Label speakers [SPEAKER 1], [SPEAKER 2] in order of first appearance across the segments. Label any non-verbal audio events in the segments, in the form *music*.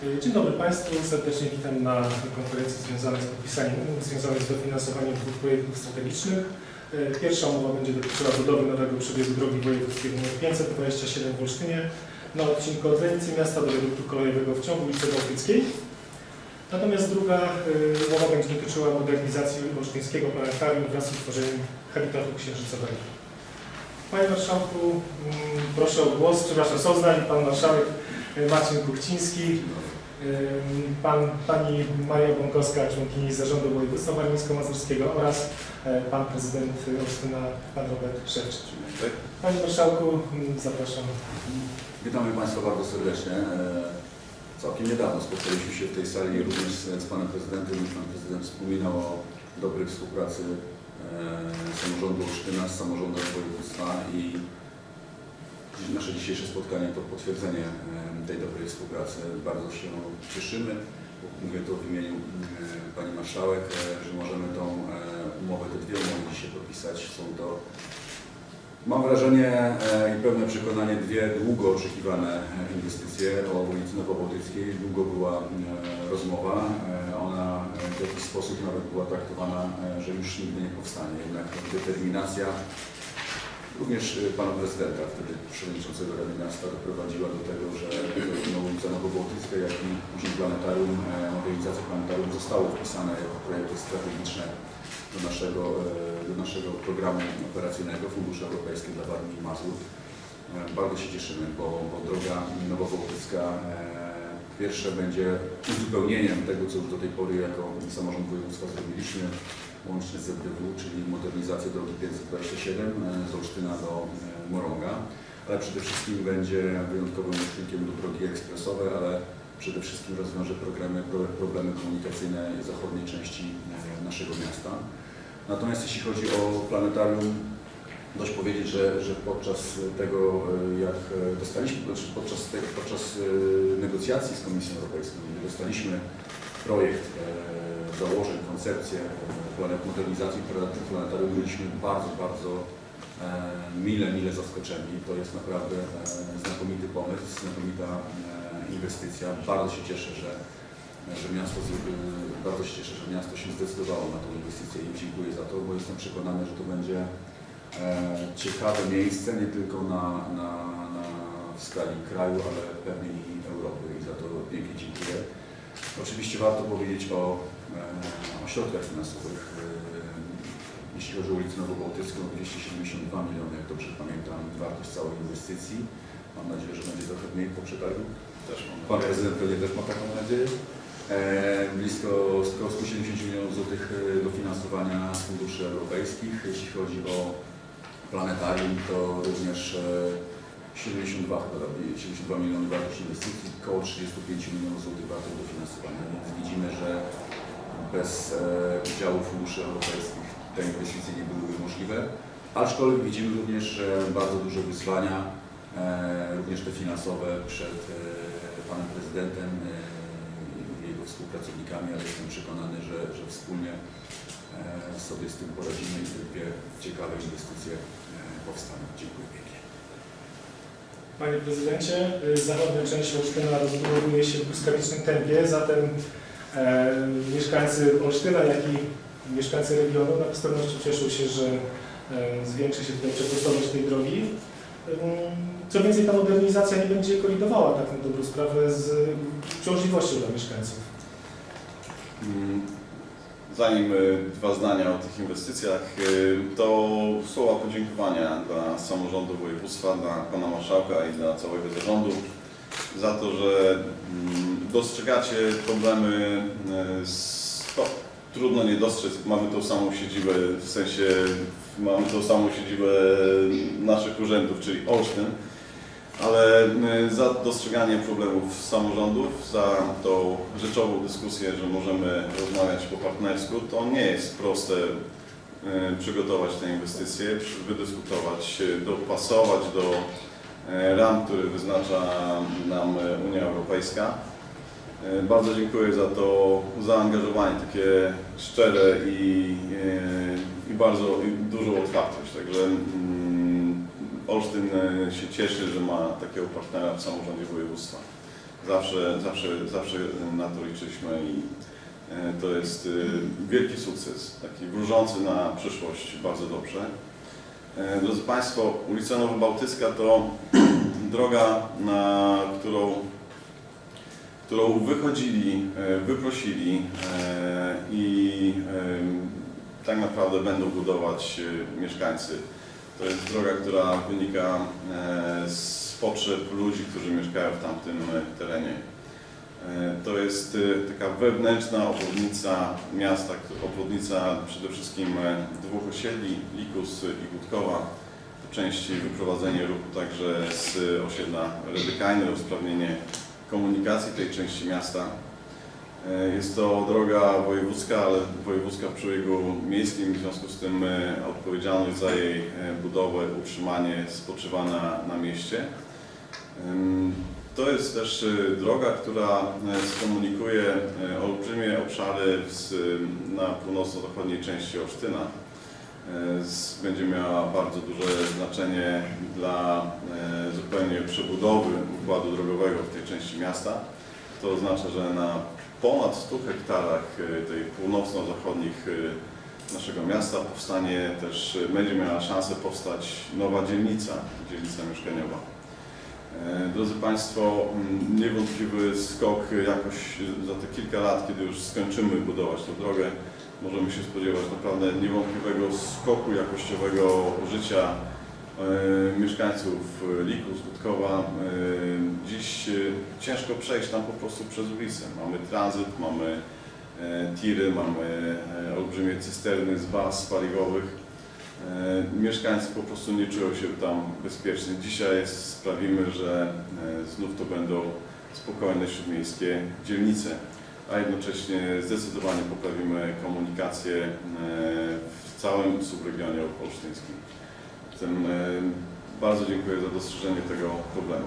[SPEAKER 1] Dzień dobry Państwu, serdecznie witam na konferencji związanej z podpisaniem umów związanych z dofinansowaniem dwóch projektów strategicznych. E, Pierwsza umowa będzie dotyczyła budowy nowego przebiegu drogi wojewódzkiej nr 527 w Olsztynie na odcinku od granicy miasta do wiaduktu kolejowego w ciągu ulicy Bałtyckiej. Natomiast druga e, umowa będzie dotyczyła modernizacji olsztyńskiego planetarium wraz z utworzeniem habitatu księżycowego. Panie Marszałku, mm, proszę o głos, przepraszam, są z nami Pan Marszałek e, Marcin Kuchciński, Pan, Pani Maria Bąkowska, członkini Zarządu Województwa Warmińsko-Mazurskiego oraz e, Pan Prezydent Olsztyna, Pan Robert Szewczyk. Panie Marszałku, zapraszam.
[SPEAKER 2] Witamy Państwa bardzo serdecznie. E, Całkiem niedawno spotkaliśmy się w tej sali również z, Panem Prezydentem. Pan Prezydent wspominał o dobrej współpracy e, samorządu Olsztyna z samorządem województwa i nasze dzisiejsze spotkanie to potwierdzenie tej dobrej współpracy. Bardzo się cieszymy. Mówię to w imieniu Pani Marszałek, e, że możemy tą e, umowę, te dwie umowy dzisiaj podpisać. Są to Mam wrażenie e, i pewne przekonanie, dwie długo oczekiwane inwestycje o ulicy Nowobałtyckiej. Długo była rozmowa. Ona w jakiś sposób nawet była traktowana, że już nigdy nie powstanie. Jednak determinacja również e, pana prezydenta, wtedy przewodniczącego Rady Miasta, doprowadziła do tego, że zarówno ulica Nowobałtycka, jak i później planetarium, e, modernizacja planetarium zostały wpisane jako projekty strategiczne do naszego, e, do naszego programu operacyjnego Fundusze Europejskie dla Warmii i Mazur. E, Bardzo się cieszymy, bo, bo droga Nowowołtycka e, pierwsze będzie uzupełnieniem tego, co już do tej pory jako samorząd województwa zrobiliśmy, łącznie z ZDW, czyli modernizację drogi 527 e, z Olsztyna do e, Morąga, ale przede wszystkim będzie wyjątkowym uczynkiem do drogi ekspresowe, ale przede wszystkim rozwiąże problemy, problemy komunikacyjne zachodniej części e, naszego miasta. Natomiast jeśli chodzi o planetarium, dość powiedzieć, że, że podczas tego, e, jak e, dostaliśmy, znaczy podczas, podczas e, negocjacji z Komisją Europejską, gdy dostaliśmy projekt założeń, koncepcję planet, modernizacji plane- planetarium, byliśmy bardzo, bardzo mile, mile zaskoczeni. To jest naprawdę znakomity pomysł, znakomita inwestycja. Bardzo się cieszę, że że miasto, bardzo się cieszę, że miasto się zdecydowało na tą inwestycję i dziękuję za to, bo jestem przekonany, że to będzie ciekawe miejsce nie tylko na, na, na, w skali kraju, ale pewnie i Europy i za to pięknie dziękuję. Oczywiście warto powiedzieć o, e, o środkach finansowych. E, jeśli chodzi o ulicę Nowobałtycką, 272 miliony, jak dobrze pamiętam, wartość całej inwestycji. Mam nadzieję, że będzie trochę mniej po przetargu.
[SPEAKER 3] Też mam
[SPEAKER 2] Pan prezydent pewnie też ma taką nadzieję. E, blisko około 170 milionów złotych e, dofinansowania z funduszy europejskich. Jeśli chodzi o planetarium, to również e, 72 chyba, robi, 72 miliony wartość inwestycji, około 35 milionów złotych wartość dofinansowania. Więc widzimy, że bez e, udziału funduszy europejskich te inwestycje nie byłyby możliwe. Aczkolwiek widzimy również, że bardzo duże wyzwania, e, również te finansowe przed e, panem prezydentem e, i jego współpracownikami, ale jestem przekonany, że, że wspólnie e, sobie z tym poradzimy i dwie ciekawe inwestycje e, powstaną. Dziękuję pięknie.
[SPEAKER 1] Panie Prezydencie, y, zachodnia część Olsztyna rozbudowuje się w błyskawicznym tempie, zatem e, mieszkańcy Olsztyna, jak i mieszkańcy regionu na z pewnością cieszą się, że e, zwiększy się tutaj przepustowość tej drogi. Ym, Co więcej, ta modernizacja nie będzie kolidowała tak na dobrą sprawę z uciążliwością dla mieszkańców.
[SPEAKER 3] Mm, Zanim y, dwa zdania o tych inwestycjach, y, to słowa podziękowania dla samorządu województwa, dla pana marszałka i dla całego zarządu za to, że mm, dostrzegacie problemy y, to, trudno nie dostrzec, mamy tą samą siedzibę, w sensie mamy tą samą siedzibę naszych urzędów, czyli Olsztyn, ale y, za dostrzeganie problemów samorządów, za tą rzeczową dyskusję, że możemy rozmawiać po partnersku, to nie jest proste y, przygotować te inwestycje, wydyskutować, y, dopasować do ram, które wyznacza nam Unia Europejska. Bardzo dziękuję za to zaangażowanie takie szczere i, i bardzo i dużą otwartość. Także mm, Olsztyn e, się cieszy, że ma takiego partnera w samorządzie województwa. Zawsze, zawsze, zawsze na to liczyliśmy i e, to jest e, wielki sukces, taki wróżący na przyszłość bardzo dobrze. Drodzy Państwo, ulica Nowobałtycka to *clears throat* droga, na którą, którą wychodzili, wyprosili i tak naprawdę będą budować mieszkańcy. To jest droga, która wynika e, z potrzeb ludzi, którzy mieszkają w tamtym e, terenie. E, To jest taka wewnętrzna obwodnica miasta, obwodnica przede wszystkim dwóch osiedli, Likus i Gutkowa. Po części wyprowadzenie ruchu także z osiedla Redykajny, usprawnienie komunikacji tej części miasta. E, Jest to droga wojewódzka, ale wojewódzka w przebiegu miejskim, w związku z tym e, odpowiedzialność za jej e, budowę, utrzymanie spoczywa na, na mieście. To jest też droga, która skomunikuje olbrzymie obszary na północno-zachodniej części Olsztyna. Będzie miała bardzo duże znaczenie dla zupełnie przebudowy układu drogowego w tej części miasta. To oznacza, że na ponad 100 hektarach e, tej północno-zachodnich e, naszego miasta powstanie też, e, będzie miała szansę powstać nowa dzielnica, dzielnica mieszkaniowa. Drodzy Państwo, mm, niewątpliwy skok jakoś za te kilka lat, kiedy już skończymy budować tę drogę, możemy się spodziewać naprawdę niewątpliwego skoku jakościowego życia mieszkańców e, Liku, Skutkowa. E, Dziś e, ciężko przejść tam po prostu przez ulicę. Mamy tranzyt, mamy e, tiry, mamy e, olbrzymie cysterny z baz paliwowych. E, Mieszkańcy po prostu nie czują się tam bezpiecznie. Dzisiaj sprawimy, że e, znów to będą spokojne śródmiejskie dzielnice, a jednocześnie zdecydowanie poprawimy komunikację e, w całym subregionie olsztyńskim. Zatem e, bardzo dziękuję za dostrzeżenie tego problemu.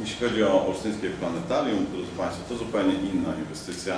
[SPEAKER 3] Jeśli chodzi o olsztyńskie planetarium, drodzy Państwo, to zupełnie inna inwestycja,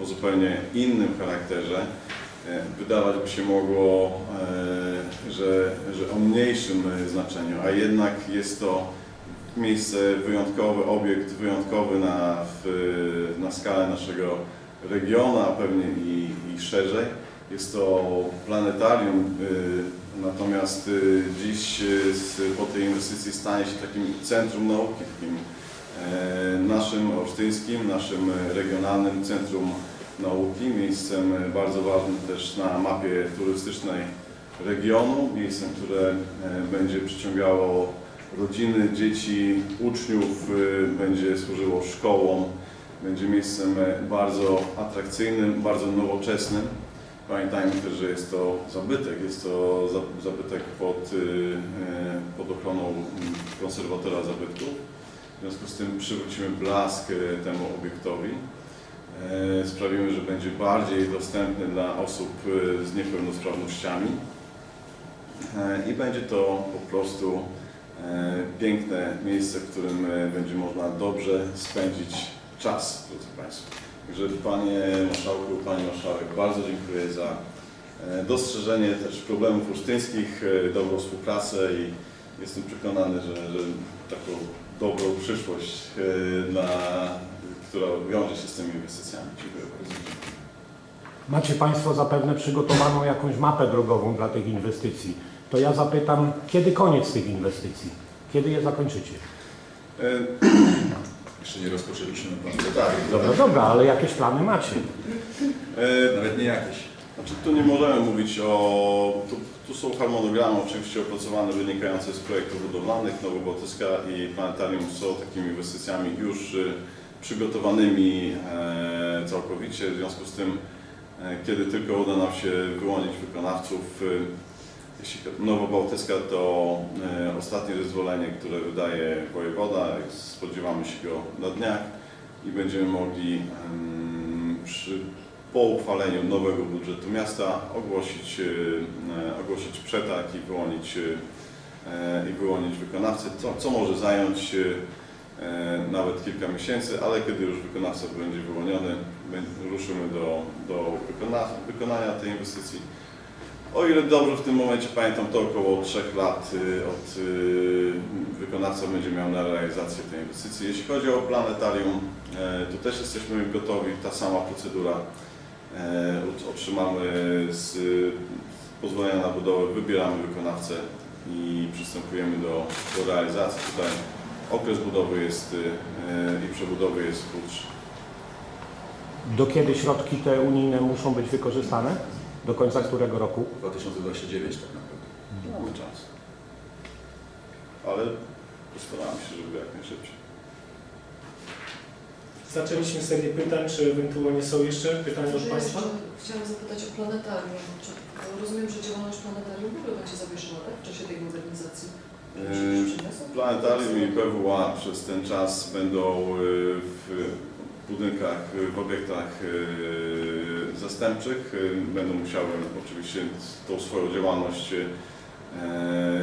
[SPEAKER 3] o zupełnie innym charakterze. E, Wydawać by się mogło, e, że, że o mniejszym znaczeniu, a jednak jest to miejsce wyjątkowe, obiekt wyjątkowy na, w, na skalę naszego regionu, a pewnie i, i szerzej. Jest to planetarium, y, natomiast y, dziś y, po tej inwestycji stanie się takim centrum nauki, takim e, naszym olsztyńskim, naszym regionalnym centrum nauki, miejscem e, bardzo ważnym też na mapie turystycznej regionu, miejscem, które e, będzie przyciągało rodziny, dzieci, uczniów, będzie służyło szkołom, będzie miejscem bardzo atrakcyjnym, bardzo nowoczesnym. Pamiętajmy też, że jest to zabytek, jest to za- zabytek pod, y, y, pod ochroną konserwatora zabytków. W związku z tym przywrócimy blask temu obiektowi. E, Sprawimy, że będzie bardziej dostępny dla osób y, z niepełnosprawnościami. E, I będzie to po prostu e, piękne miejsce, w którym będzie można dobrze spędzić czas, drodzy Państwo. Także Panie Marszałku, Pani Marszałek, bardzo dziękuję za e, dostrzeżenie też problemów olsztyńskich, e, dobrą współpracę i jestem przekonany, że, że taką dobrą przyszłość, e, dla, która wiąże się z tymi inwestycjami. Dziękuję bardzo.
[SPEAKER 4] Macie Państwo zapewne przygotowaną jakąś mapę drogową dla tych inwestycji. To ja zapytam, kiedy koniec tych inwestycji? Kiedy je zakończycie? *clears throat*
[SPEAKER 3] E,
[SPEAKER 2] Jeszcze nie rozpoczęliśmy pan.
[SPEAKER 3] Tak,
[SPEAKER 4] Dobra, dobra, ale jakieś plany macie?
[SPEAKER 3] e,
[SPEAKER 2] Nawet nie jakieś.
[SPEAKER 3] Znaczy, tu nie możemy mówić o... Tu, tu są harmonogramy oczywiście opracowane wynikające z projektów budowlanych. Nowobałtycka i Planetarium są takimi inwestycjami już y, przygotowanymi e, całkowicie. W związku z tym, e, kiedy tylko uda nam się wyłonić wykonawców, y, jeśli Nowobałtycka to e, ostatnie zezwolenie, które wydaje wojewoda. Spodziewamy się go na dniach i będziemy mogli em, przy po uchwaleniu nowego budżetu miasta ogłosić, e, ogłosić przetarg i wyłonić, e, i wyłonić wykonawcę, co, co może zająć nawet kilka miesięcy, ale kiedy już wykonawca będzie wyłoniony, ruszymy do, do wykona, wykonania tej inwestycji. O ile dobrze w tym momencie pamiętam, to około 3 lat y, od y, wykonawca będzie miał na realizację tej inwestycji. Jeśli chodzi o planetarium, e, tu też jesteśmy gotowi, ta sama procedura. E, Otrzymamy z pozwolenia na budowę, wybieramy wykonawcę i przystępujemy do, do realizacji. Tutaj okres budowy jest y, i przebudowy jest krótszy.
[SPEAKER 4] Do kiedy środki te unijne muszą być wykorzystane? Do końca którego roku?
[SPEAKER 2] 2029 tak naprawdę.
[SPEAKER 3] Mamy czas. Ale postaramy się, żeby jak najszybciej.
[SPEAKER 1] Zaczęliśmy serię pytań, czy ewentualnie są jeszcze pytania od Państwa?
[SPEAKER 5] chciałam zapytać o planetarium. Czy, rozumiem, że działalność planetarium w ogóle będzie zawieszona tak, w czasie tej modernizacji?
[SPEAKER 3] Yy? Planetarium i PWA przez ten czas będą y, w budynkach, y, w obiektach y, zastępczych. Y, Będą musiały oczywiście tą swoją działalność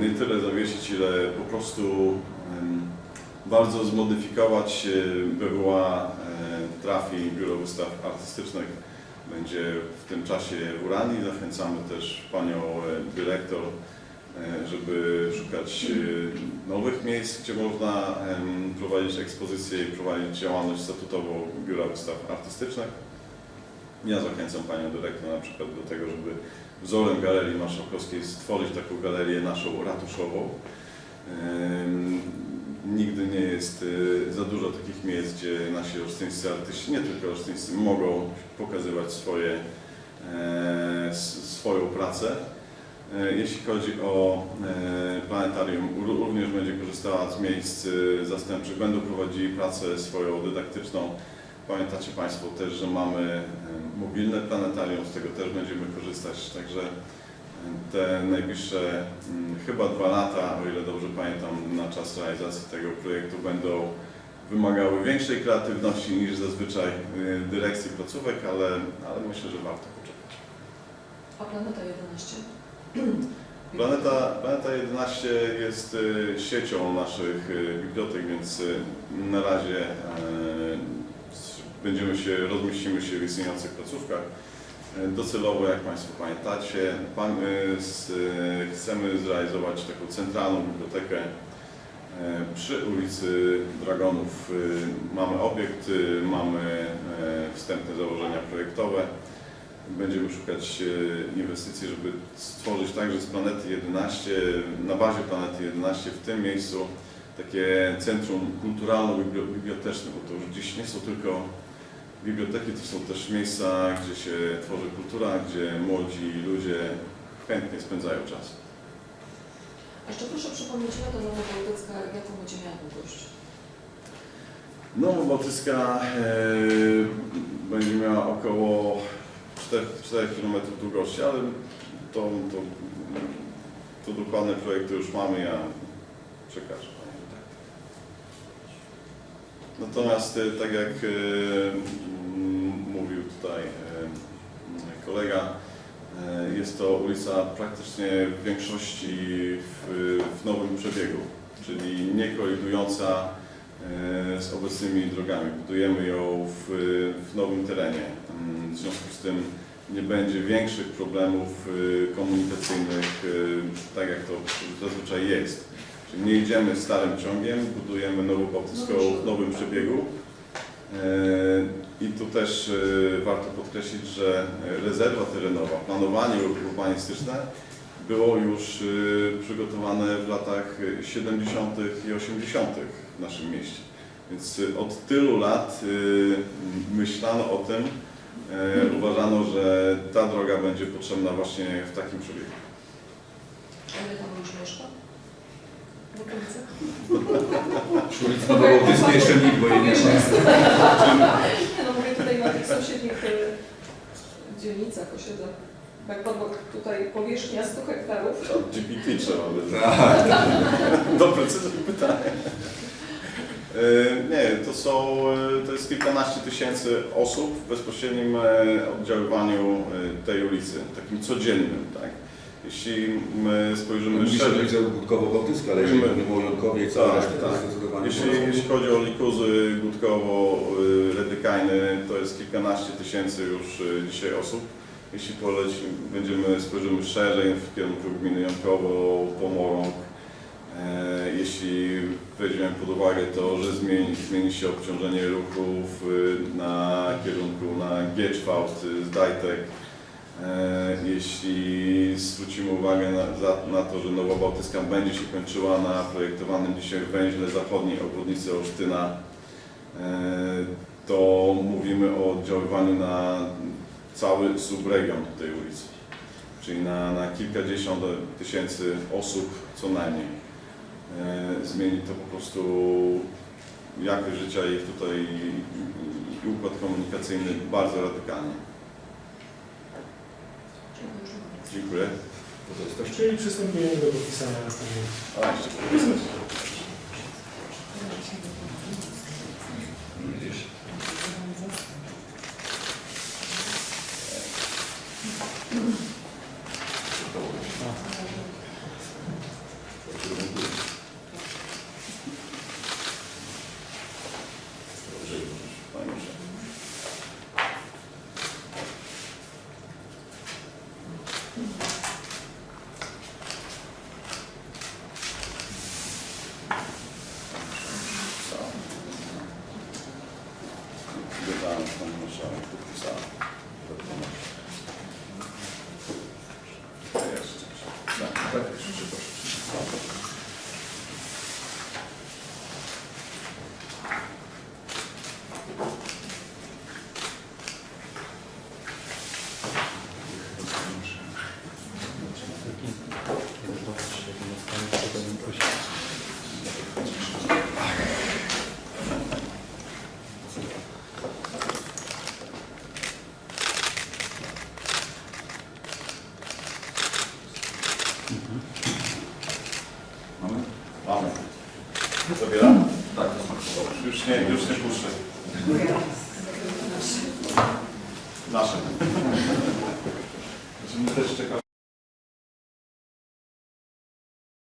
[SPEAKER 3] nie tyle zawiesić, ile po prostu bardzo zmodyfikować. Y, trafi Biuro Wystaw Artystycznych będzie w tym czasie w Uranii. Zachęcamy też Panią Dyrektor żeby szukać e, nowych miejsc, gdzie można prowadzić ekspozycje i prowadzić działalność statutową Biura Wystaw Artystycznych. Ja zachęcam Panią Dyrektor na przykład do tego, żeby wzorem Galerii Marszałkowskiej stworzyć taką galerię naszą ratuszową. Nigdy nie jest e, za dużo takich miejsc, gdzie nasi olsztyńscy artyści, nie tylko olsztyńscy, mogą pokazywać swoje, e, swoją pracę. E, Jeśli chodzi o e, planetarium, ró- również będzie korzystała z miejsc e, zastępczych, będą prowadzili pracę swoją dydaktyczną. Pamiętacie Państwo też, że mamy mobilne planetarium, z tego też będziemy korzystać, także te najbliższe mm, chyba dwa lata, o ile dobrze pamiętam, na czas realizacji tego projektu będą wymagały większej kreatywności niż zazwyczaj dyrekcji placówek, ale, ale myślę, że warto poczekać.
[SPEAKER 5] A Planeta 11? *clears throat*
[SPEAKER 3] Planeta, Planeta 11 jest y, siecią naszych y, bibliotek, więc y, na razie będziemy się, rozmieścimy się w istniejących placówkach. Docelowo, jak Państwo pamiętacie, chcemy zrealizować taką centralną bibliotekę przy ulicy Dragonów. Mamy obiekt, mamy wstępne założenia projektowe. Będziemy szukać e, inwestycji, żeby stworzyć także z Planety 11, na bazie Planety 11 w tym miejscu takie centrum kulturalno-biblioteczne, bo to już dziś nie są tylko biblioteki, to są też miejsca, gdzie się tworzy kultura, gdzie młodzi ludzie chętnie spędzają czas.
[SPEAKER 5] A jeszcze proszę przypomnieć, Nowa Bałtycka, jaką będzie miała długość?
[SPEAKER 3] Nowa Bałtycka e, będzie miała około 4, 4 km długości, ale to, to, to dokładne projekty już mamy, ja przekażę. Natomiast e, tak jak e, mówił tutaj e, kolega, jest to ulica praktycznie w większości w, w nowym przebiegu, czyli nie kolidująca e, z obecnymi drogami. Budujemy ją w, w nowym terenie. Mm, W związku z tym nie będzie większych problemów e, komunikacyjnych, e, tak jak to zazwyczaj jest. Czyli nie idziemy starym ciągiem, budujemy nową bałtycką w nowym przebiegu. E, I tu też e, warto podkreślić, że rezerwa terenowa, planowanie urbanistyczne było już e, przygotowane w latach 70. i 80. w naszym mieście. Więc e, od tylu lat myślano o tym, e, uważano, że ta droga będzie potrzebna właśnie w takim przebiegu.
[SPEAKER 5] A ile tam już mieszka? W okolicach?
[SPEAKER 2] Przy ulicy Nowobałtyckiej jeszcze nikt, bo jej nie ma.
[SPEAKER 5] Nie no, mówię tutaj na tych sąsiednich e, dzielnicach, osiedlach. Jak padło tutaj powierzchnia 100 hektarów, to
[SPEAKER 3] GPT trzeba by
[SPEAKER 2] Tak. *laughs*
[SPEAKER 3] doprecyzować pytanie. E, Nie, to są, e, to jest kilkanaście tysięcy osób w bezpośrednim e, oddziaływaniu tej ulicy, takim codziennym, tak? Jeśli my spojrzymy
[SPEAKER 2] Mówi
[SPEAKER 3] szerzej,
[SPEAKER 2] ulica Budkowo-Bałtycka, ale jeżeli
[SPEAKER 3] Mówimy-
[SPEAKER 2] mówimy o Jąkowie i całej
[SPEAKER 3] Tak,
[SPEAKER 2] to
[SPEAKER 3] tak.
[SPEAKER 2] zdecydowanie
[SPEAKER 3] jeśli, jeśli chodzi o Likuzy, Gutkowo, y, Redykajny, to jest kilkanaście tysięcy już dzisiaj osób. Jeśli poleci, będziemy spojrzymy szerzej w kierunku gminy Jankowo, Pomorąg, e, jeśli weźmiemy pod uwagę to, że zmieni, zmieni się obciążenie ruchów na kierunku na Gieczwałt z Dajtek, e, jeśli zwrócimy uwagę na, na to, że Nowa Bałtycka będzie się kończyła na projektowanym dzisiaj węźle zachodniej obwodnicy Olsztyna, e, to mówimy o oddziaływaniu na cały subregion tej ulicy, czyli na, na kilkadziesiąt tysięcy osób co najmniej. E, Zmieni to po prostu jakość życia ich tutaj i, układ komunikacyjny bardzo radykalnie. Dziękuję.
[SPEAKER 1] Czyli przystępujemy do podpisania następnego.
[SPEAKER 3] A, jeszcze podpisać. Panie marszałku. Wydałem Pani Marszałek, podpisałem. Ja